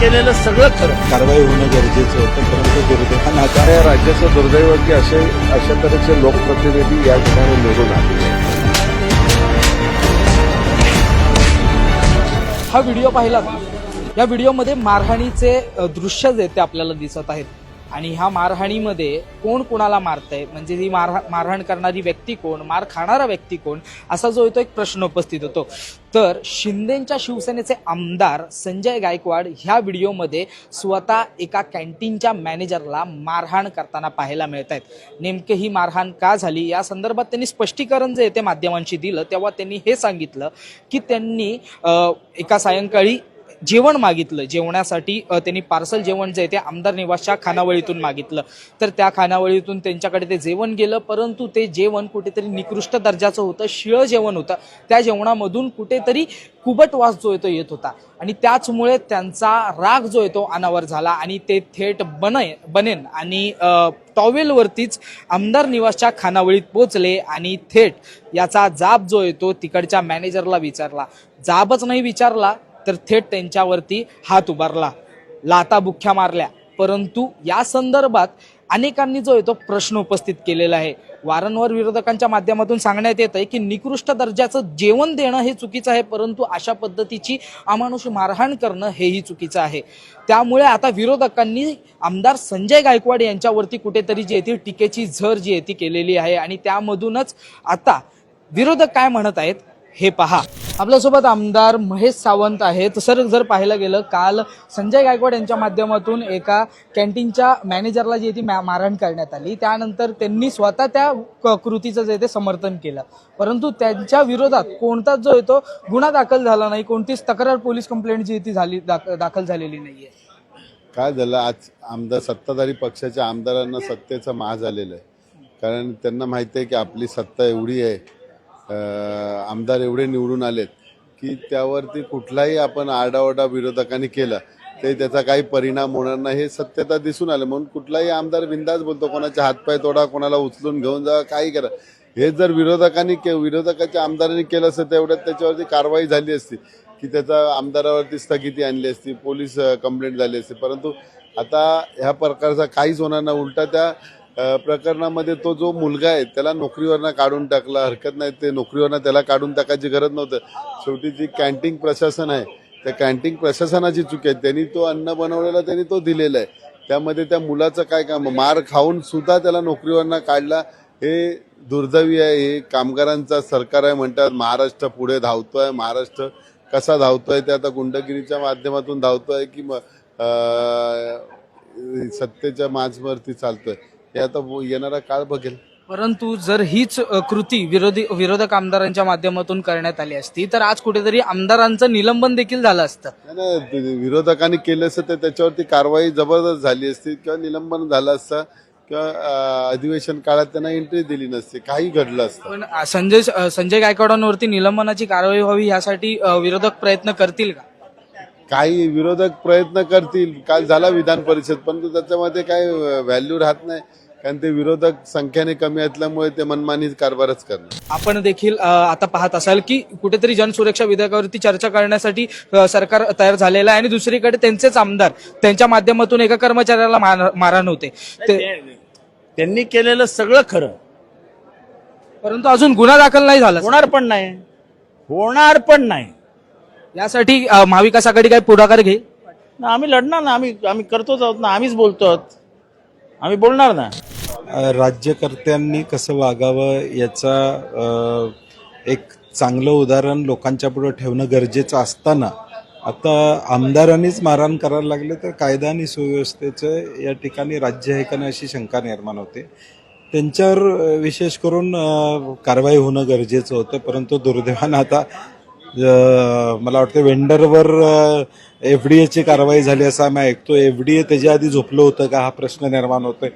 केलेलं सगळं खरं. कारवाई होणं गरजेचं होतं परंतु दुर्दैवानं आता या राज्याचं दुर्दैव की असे अशा तऱ्हेचे लोकप्रतिनिधी या ठिकाणी निवडून आले. हा व्हिडिओ पाहिला? या व्हिडिओमध्ये मारहाणीचे दृश्य जे ते आपल्याला दिसत आहेत. आणि ह्या मारहाणीमध्ये कोण कोणाला मारतंय? म्हणजे ही मार मारहाण करणारी व्यक्ती कोण? मार खाणारा व्यक्ती कोण? असा जो येतो तो एक प्रश्न उपस्थित होतो. तर शिंदेच्या शिवसेनेचे आमदार संजय गायकवाड ह्या व्हिडिओमध्ये स्वतः एका कॅन्टीनच्या मॅनेजरला मारहाण करताना पाहायला मिळत आहेत नेमके ही मारहाण का झाली? या संदर्भात त्यांनी स्पष्टीकरण जे येते ते माध्यमांशी दिलं तेव्हा त्यांनी हे सांगितलं की त्यांनी एका सायंकाळी जेवण मागितलं जेवणासाठी त्यांनी पार्सल जेवण जे आहे ते आमदार निवासच्या खानावळीतून मागितलं. तर त्या खानावळीतून त्यांच्याकडे ते जेवण गेलं परंतु ते जेवण कुठेतरी निकृष्ट दर्जाचं होतं शिळं जेवण होतं. त्या जेवणामधून कुठेतरी कुबट वास जो येतो येत होता. आणि त्याचमुळे त्यांचा राग जो येतो अनावर झाला आणि ते थेट बनय बनेन आणि टॉवेलवरतीच आमदार निवासच्या खानावळीत पोचले आणि थेट याचा जाब जो येतो तिकडच्या मॅनेजरला विचारला. जाबच नाही विचारला तर थेट त्यांच्यावरती हात उभारला. लाता बुख्या मारल्या. परंतु या संदर्भात अनेकांनी जो आहे तो प्रश्न उपस्थित केलेला आहे. वारंवार विरोधकांच्या माध्यमातून सांगण्यात येत आहे की निकृष्ट दर्जाचं जेवण देणं हे चुकीचं आहे परंतु अशा पद्धतीची अमानुष मारहाण करणं हेही चुकीचं आहे. त्यामुळे आता विरोधकांनी आमदार संजय गायकवाड यांच्यावरती कुठेतरी जी आहे ती टीकेची झर जी आहे ती केलेली आहे आणि त्यामधूनच आता विरोधक काय म्हणत आहेत? हे पहा. आपल्यासोबत आमदार महेश सावंत आहेत. सर जर पाहायला गेलं काल संजय गायकवाड यांच्या माध्यमातून एका कॅन्टीनच्या मॅनेजरला जी ती मॅ मारहाण करण्यात आली. त्यानंतर त्यांनी स्वतः त्या क- कृतीचं जे ते समर्थन केलं. परंतु त्यांच्या विरोधात कोणताच जो आहे तो गुन्हा दाखल झाला नाही कोणतीच तक्रार पोलीस कंप्लेंट जी आहे ती झाली दाख- दाखल झालेली नाही आहे काय झालं? आज आमदार सत्ताधारी पक्षाच्या आमदारांना सत्तेचा माह झालेला आहे. कारण त्यांना माहिती आहे की आपली सत्ता एवढी आहे आमदार एवढे निवडून आलेत की त्यावरती कुठलाही आपण आरडाओरडा विरोधकांनी केला ते त्याचा काही परिणाम होणार नाही हे सत्यता दिसून आलं. म्हणून कुठलाही आमदार बिंदास बोलतो कोणाचे हातपाय तोडा कोणाला उचलून घेऊन जा काही करा. हे जर विरोधकांनी के विरोधकाच्या आमदारांनी केलं असतं तेवढ्यात त्याच्यावरती कारवाई झाली असती की त्याचा आमदारावरती स्थगिती आणली असती पोलीस कंप्लेंट झाली असती. परंतु आता ह्या प्रकारचा काहीच होणार नाही. उलटा त्या प्रकरणामध्ये तो जो मुलगा आहे त्याला नोकरीवरनं काढून टाकला. हरकत नाही ते नोकरीवरनं त्याला काढून टाकायची गरज नव्हतं. शेवटी जी कॅन्टीन प्रशासन आहे त्या कॅन्टीन प्रशासनाची चूक आहे. त्यांनी तो अन्न बनवलेला त्यांनी तो दिलेला आहे. त्यामध्ये त्या मुलाचं काय काम? मार खाऊन सुद्धा त्याला नोकरीवरनं काढला. हे दुर्दैवी आहे. हे कामगारांचा सरकार आहे म्हणतात महाराष्ट्र पुढे धावतोय. महाराष्ट्र कसा धावतोय? ते आता गुंडगिरीच्या माध्यमातून धावतोय की सत्तेच्या माझवरती चालतोय. हे आता येणारा काळ बघेल. परंतु जर हीच अ, कृती विरोधी विरोधक आमदारांच्या माध्यमातून करण्यात आली असती तर आज कुठेतरी आमदारांचं निलंबन देखील झालं असतं. नाही, नाही, ते विरोधकांनी केलं असतं तर त्याच्यावरती कारवाई जबरदस्त झाली असती किंवा निलंबन झालं असतं किंवा अं, अधिवेशन काळात त्यांना एंट्री दिली नसती काही घडलं असतं. पण अ, संजय अ, संजय गायकवाडांवरती निलंबनाची कारवाई व्हावी यासाठी अ, विरोधक प्रयत्न करतील का? काही विरोधक प्रयत्न करतील. काल झाला विधान परिषद परंतु त्याच्यामध्ये काही व्हॅल्यू राहत नाही. कारण ते विरोधक संख्येने कमी असल्यामुळे ते मनमानी कारभारच करणार. आपण देखील आता पाहत असाल की कुठेतरी जनसुरक्षा विधेयकावरती चर्चा करण्यासाठी सरकार तयार झालेलं आहे. आणि दुसरीकडे त्यांचेच आमदार त्यांच्या माध्यमातून एका कर्मचाऱ्याला मार- मारहाण होते. ते- त्यांनी केलेलं सगळं खरं. परंतु अजून गुन्हा दाखल नाही झाला. होणार पण नाही. होणार पण नाही. यासाठी अ, महाविकास आघाडी काय पुढाकार घेईल? ना आम्ही लढणार ना आम्ही आम्ही करतोच आहोत ना आम्हीच बोलतो आहोत आम्ही बोलणार ना. राज्यकर्त्यांनी कसं वागावं याचा अ, एक चांगलं उदाहरण लोकांच्या पुढे ठेवणं गरजेचं असताना आता आमदारांनीच मारहाण करायला लागले तर कायदा आणि सुव्यवस्थेचं या ठिकाणी राज्य आहे का नाही अशी शंका निर्माण होते. त्यांच्यावर अ, विशेष करून अ, कारवाई होणं गरजेचं होतं परंतु दुर्दैवानं आता मला वाटतं वेंडरवर एफ डी एची कारवाई झाली असं आम्ही ऐकतो एफ डी ए त्याच्या आधी झोपलं होतं का हा प्रश्न निर्माण होतोय.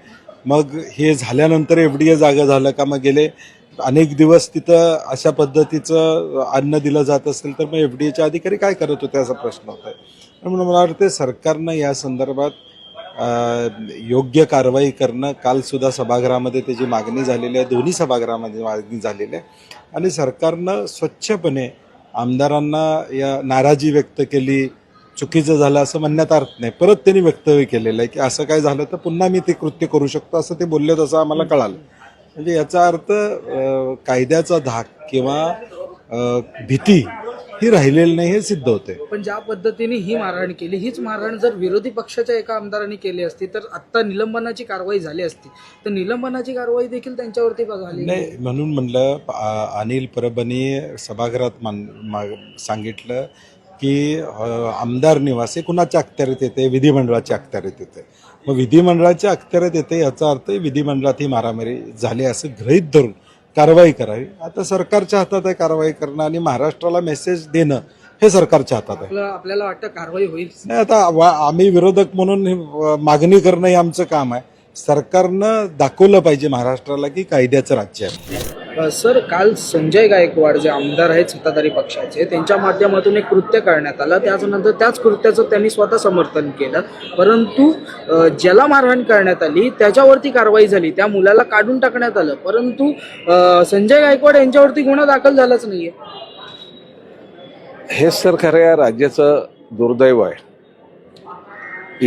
मग हे झाल्यानंतर एफ डी ए जागा झालं का? मग गेले अनेक दिवस तिथं अशा पद्धतीचं अन्न दिलं जात असेल तर मग एफ डी एच्या अधिकारी काय करत होते असा प्रश्न होता आहे म्हणून मला वाटतं सरकारनं या संदर्भात योग्य कारवाई करणं कालसुद्धा सभागृहामध्ये त्याची मागणी झालेली आहे. दोन्ही सभागृहामध्ये मागणी झालेली आहे. आणि सरकारनं स्वच्छपणे आमदारांना या नाराजी व्यक्त केली चुकीचं झालं असं म्हणण्यात अर्थ नाही. परत त्यांनी वक्तव्य केलेलं आहे की असं काय झालं तर पुन्हा मी ते कृत्य करू शकतो असं ते बोलले तसं आम्हाला कळालं. म्हणजे याचा अर्थ कायद्याचा धाक किंवा भीती ही राहिलेली नाही हे सिद्ध होते. पण ज्या पद्धतीने ही मारहाण केली हीच मारहाण जर विरोधी पक्षाच्या एका आमदारांनी केली असती तर आत्ता निलंबनाची कारवाई झाली असती. तर निलंबनाची कारवाई देखील त्यांच्यावरती झाली नाही म्हणून म्हणलं अनिल परबनी सभागृहात मान सांगितलं की आमदार निवास हे कुणाच्या अखत्यारीत येते? विधिमंडळाच्या अखत्यारीत येते. मग विधिमंडळाच्या अखत्यारीत येते याचा अर्थ विधिमंडळात ही मारामारी झाली असं गृहीत धरून कारवाई करावी. आता सरकारच्या हातात आहे कारवाई करणं आणि महाराष्ट्राला मेसेज देणं हे सरकारच्या हातात आहे. आपलं आपल्याला वाटतं कारवाई होईल? नाही आता वा- आम्ही विरोधक म्हणून हे, मागणी करणं हे आमचं काम आहे. सरकारनं दाखवलं पाहिजे महाराष्ट्राला की कायद्याचं राज्य आहे. सर काल संजय गायकवाड जे आमदार आहेत सत्ताधारी पक्षाचे त्यांच्या माध्यमातून एक कृत्य करण्यात आलं. त्याच्यानंतर त्याच कृत्याचं त्यांनी स्वतः समर्थन केलं. परंतु ज्याला मारहाण करण्यात आली त्याच्यावरती कारवाई झाली. त्या मुलाला काढून टाकण्यात आलं. परंतु संजय गायकवाड यांच्यावरती गुन्हा दाखल झालाच नाहीये. हेच सर खरं या राज्याचं दुर्दैव आहे.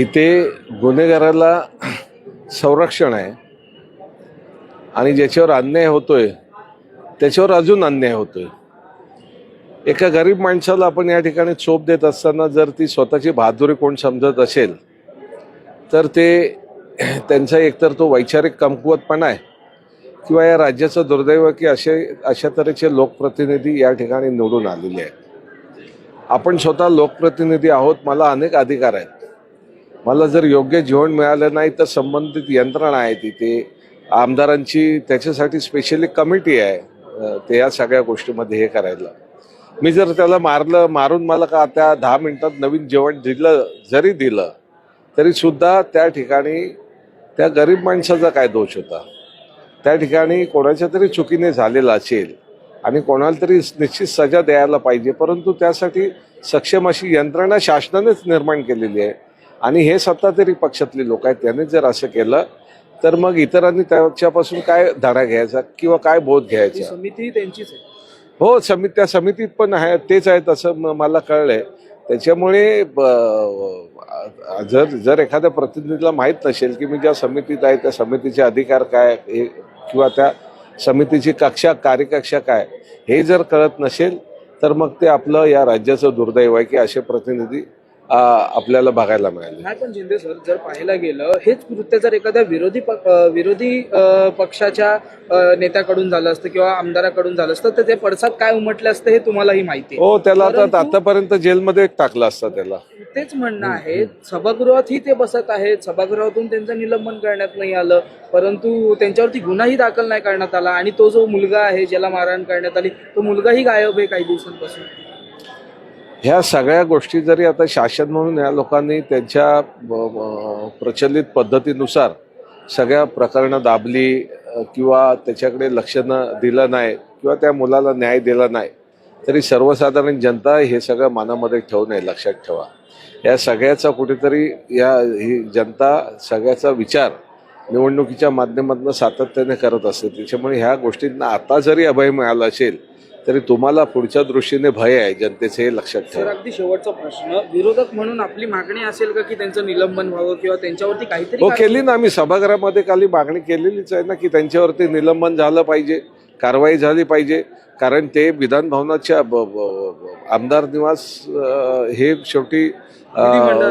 इथे गुन्हेगाराला संरक्षण आहे. आणि ज्याच्यावर अन्याय होतोय त्याच्यावर अजून अन्याय होतोय. एका गरीब माणसाला आपण या ठिकाणी चोप देत असताना जर ती स्वतःची बहादुरी कोण समजत असेल तर ते त्यांचा एकतर तो वैचारिक कमकुवतपणा आहे किंवा या राज्याचं दुर्दैव की असे अशा तऱ्हेचे लोकप्रतिनिधी या ठिकाणी निवडून आलेले आहेत. आपण स्वतः लोकप्रतिनिधी आहोत मला अनेक अधिकार आहेत. मला जर योग्य जेवण मिळालं नाही तर संबंधित यंत्रणा आहे तिथे. आमदारांची त्याच्यासाठी स्पेशली कमिटी आहे. ते या सगळ्या गोष्टीमध्ये हे करायला मी जर त्याला मारलं मारून मला का त्या दहा मिनिटात नवीन जेवण दिलं जरी दिलं तरी सुद्धा त्या ठिकाणी त्या गरीब माणसाचा काय दोष होता? त्या ठिकाणी कोणाच्या तरी चुकीने झालेला असेल आणि कोणाला तरी निश्चित सजा द्यायला पाहिजे परंतु त्यासाठी सक्षम अशी यंत्रणा शासनानेच निर्माण केलेली आहे. आणि हे सत्ताधारी पक्षातले लोक आहेत त्यांनी जर असं केलं तर मग इतरांनी त्याच्यापासून काय धडा घ्यायचा किंवा काय बोध घ्यायचा? समिती त्यांचीच आहे. हो समिती त्या समितीत पण आहे तेच आहेत असं मला कळलंय. त्याच्यामुळे जर जर एखाद्या प्रतिनिधीला माहीत नसेल की मी ज्या समितीत आहे त्या समितीचे अधिकार काय हे किंवा त्या समितीची कक्षा कार्यकक्षा काय हे जर कळत नसेल तर मग ते आपलं या राज्याचं दुर्दैव आहे की असे प्रतिनिधी आपल्याला बघायला मिळाले. नाही पण शिंदे सर जर पाहायला गेलं हेच कृत्य जर एखाद्या विरोधी पक- विरोधी पक्षाच्या नेत्याकडून झालं असतं किंवा आमदाराकडून झालं असतं तर ते पडसाद काय उमटले असते हे तुम्हालाही माहिती हो त्याला आता आतापर्यंत जेलमध्ये टाकलं असतं त्याला. तेच म्हणणं आहे सभागृहातही ते बसत आहेत सभागृहातून त्यांचं निलंबन करण्यात नाही आलं परंतु त्यांच्यावरती गुन्हाही दाखल नाही करण्यात आला आणि तो जो मुलगा आहे ज्याला मारहाण करण्यात आली तो मुलगाही गायब आहे काही दिवसांपासून. ह्या सगळ्या गोष्टी जरी आता शासन म्हणून या लोकांनी त्यांच्या ब- प्रचलित पद्धतीनुसार सगळ्या प्रकरणं दाबली किंवा त्याच्याकडे लक्ष न दिलं नाही किंवा त्या मुलाला न्याय दिला नाही तरी सर्वसाधारण जनता हे सगळं मनामध्ये ठेवू नये लक्षात ठेवा. या सगळ्याचा कुठेतरी या ही जनता सगळ्याचा विचार निवडणुकीच्या माध्यमातून सातत्याने करत असते. त्याच्यामुळे ह्या गोष्टींना आता जरी अभय मिळाला असेल तरी तुम्हाला पुढच्या दृष्टीने भय आहे जनतेचे हे लक्षात सर ठेवा अगदी शेवटचा प्रश्न. विरोधक म्हणून आपली मागणी असेल का की त्यांचं निलंबन व्हावं किंवा त्यांच्यावरती काहीतरी हो केली ना आम्ही. सभागृहामध्ये काली मागणी केलेलीच आहे ना की त्यांच्यावरती निलंबन झालं पाहिजे कारवाई झाली पाहिजे. कारण ते विधान भवनाच्या आमदार निवास हे शेवटी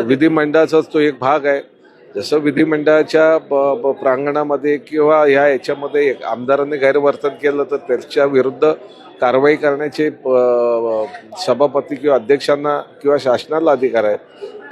विधिमंडळाचाच तो एक भाग आहे. जसं विधिमंडळाच्या ब- प्रांगणामध्ये किंवा ह्या याच्यामध्ये एक आमदारांनी गैरवर्तन केलं तर त्याच्या विरुद्ध कारवाई करण्याचे सभापती किंवा अध्यक्षांना किंवा शासनाला अधिकार आहेत.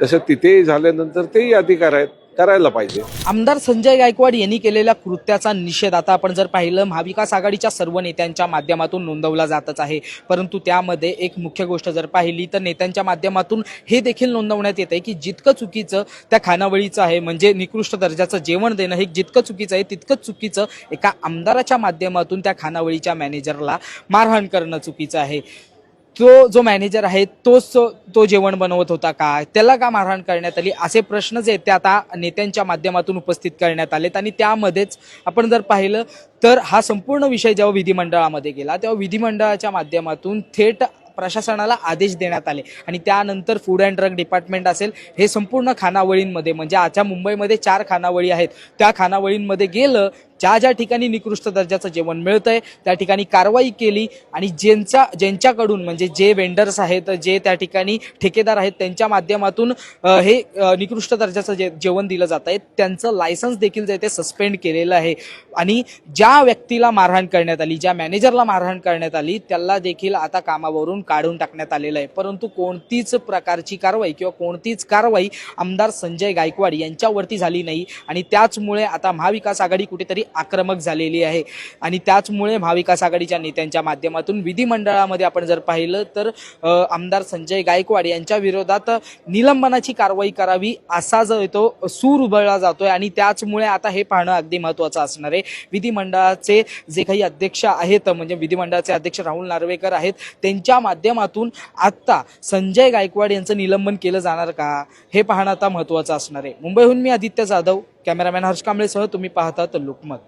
तसं तिथेही झाल्यानंतर तेही अधिकार आहेत. करायला पाहिजे. आमदार संजय गायकवाड यांनी केलेल्या कृत्याचा निषेध आता आपण जर पाहिलं महाविकास आघाडीच्या सर्व नेत्यांच्या माध्यमातून नोंदवला जातच आहे. परंतु त्यामध्ये एक मुख्य गोष्ट जर पाहिली तर नेत्यांच्या माध्यमातून हे देखील नोंदवण्यात येत आहे की जितकं चुकीचं त्या खानावळीचं आहे म्हणजे निकृष्ट दर्जाचं जेवण देणं हे जितकं चुकीचं आहे तितकंच चुकीचं एका आमदाराच्या माध्यमातून त्या खानावळीच्या मॅनेजरला मारहाण करणं चुकीचं आहे. तो जो मॅनेजर आहे तोच तो- जेवण बनवत होता का? त्याला का मारहाण करण्यात आली? असे प्रश्न जे आहेत ते आता नेत्यांच्या माध्यमातून उपस्थित करण्यात आलेत आणि त्यामध्येच आपण जर पाहिलं तर हा संपूर्ण विषय जेव्हा विधिमंडळामध्ये गेला तेव्हा विधिमंडळाच्या माध्यमातून थेट प्रशासनाला आदेश देण्यात आले. आणि त्यानंतर फूड अँड ड्रग डिपार्टमेंट असेल हे संपूर्ण खानावळींमध्ये म्हणजे आजच्या मुंबईमध्ये चार खानावळी आहेत. त्या खानावळींमध्ये गेलं ज्या ज्या ठिकाणी निकृष्ट दर्जाचं जेवण मिळतंय त्या ठिकाणी कारवाई केली आणि ज्यांचा ज्यांच्याकडून म्हणजे जे वेंडर्स आहेत जे त्या ठिकाणी ठेकेदार आहेत त्यांच्या माध्यमातून हे निकृष्ट दर्जाचं जे जेवण दिलं जात आहे त्यांचं लायसन्स देखील जे ते सस्पेंड केलेलं आहे. आणि ज्या व्यक्तीला मारहाण करण्यात आली ज्या मॅनेजरला मारहाण करण्यात आली त्याला देखील आता कामावरून काढून टाकण्यात आलेलं आहे. परंतु कोणतीच प्रकारची कारवाई किंवा कोणतीच कारवाई आमदार संजय गायकवाड यांच्यावरती झाली नाही. आणि त्याचमुळे आता महाविकास आघाडी कुठेतरी आक्रमक झालेली आहे. आणि त्याचमुळे महाविकास आघाडीच्या नेत्यांच्या माध्यमातून विधिमंडळामध्ये आपण जर पाहिलं तर आमदार संजय गायकवाड यांच्या विरोधात निलंबनाची कारवाई करावी असा जो आहे तो सूर उभळला जातोय. आणि त्याचमुळे आता हे पाहणं अगदी महत्वाचं असणार आहे. विधिमंडळाचे जे काही अध्यक्ष आहेत म्हणजे विधिमंडळाचे अध्यक्ष राहुल नार्वेकर आहेत त्यांच्या माध्यमातून आत्ता संजय गायकवाड यांचं निलंबन केलं जाणार का? हे पाहणं आता महत्वाचं असणार आहे. मुंबईहून मी आदित्य जाधव. कॅमेरामॅन हर्ष कांबळेसह तुम्ही पाहतात लुकमत लोकमत